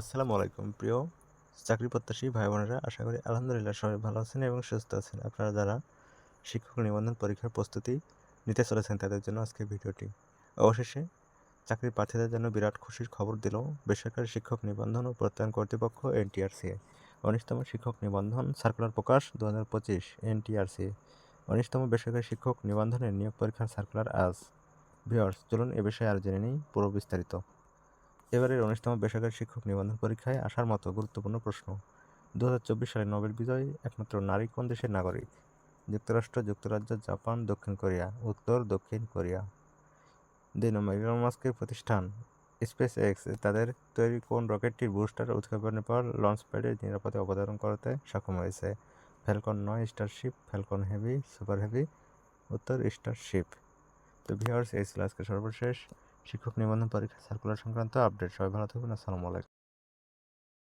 আসসালামু আলাইকুম। প্রিয় চাকরি প্রত্যাশী ভাই বোনেরা আশা করি আলহামদুলিল্লাহ সবাই ভালো আছেন এবং সুস্থ আছেন। আপনারা যারা শিক্ষক নিবন্ধন পরীক্ষার প্রস্তুতি নিতে চলেছেন, তাদের জন্য আজকে ভিডিওটি। অবশেষে চাকরি প্রার্থীদের জন্য বিরাট খুশির খবর দিল বেসরকারি শিক্ষক নিবন্ধন ও প্রত্যয়ন কর্তৃপক্ষ এনটিআরসিএ। উনিশতম শিক্ষক নিবন্ধন সার্কুলার প্রকাশ দু হাজার পঁচিশ, এনটিআরসিএ। উনিশতম বেসরকারি শিক্ষক নিবন্ধনের নিয়োগ পরীক্ষার সার্কুলার আজ। ভিওর্স চলুন এ বিষয়ে আর জেনে নিই, পুরো বিস্তারিত। এবারের উনিশতম বেসরকারি শিক্ষক নিবন্ধন পরীক্ষায় আসার মতো গুরুত্বপূর্ণ প্রশ্ন। দু হাজার চব্বিশ সালে নোবেল বিজয়ী একমাত্র নারী কোন দেশের নাগরিক? যুক্তরাষ্ট্র, যুক্তরাজ্য, জাপান, দক্ষিণ কোরিয়া। উত্তর, দক্ষিণ কোরিয়া। দুই নম্বর মাস্কের প্রতিষ্ঠান। স্পেস এক্স তাদের তৈরি কোন রকেটটির বুস্টার উৎক্ষেপণের পর লঞ্চ প্যাডে নিরাপদে অবতরণ করতে সক্ষম হয়েছে? ফ্যালকন নয়, Starship. Falcon Heavy, super heavy. উত্তর, স্টারশিপ। তো ভিউয়ার্স, এই ছিল আজকে সর্বশেষ শিক্ষক নিবন্ধন পরীক্ষা সার্কুলার সংক্রান্ত আপডেট সবাই ভালো থাকুন আসসালামু আলাইকুম।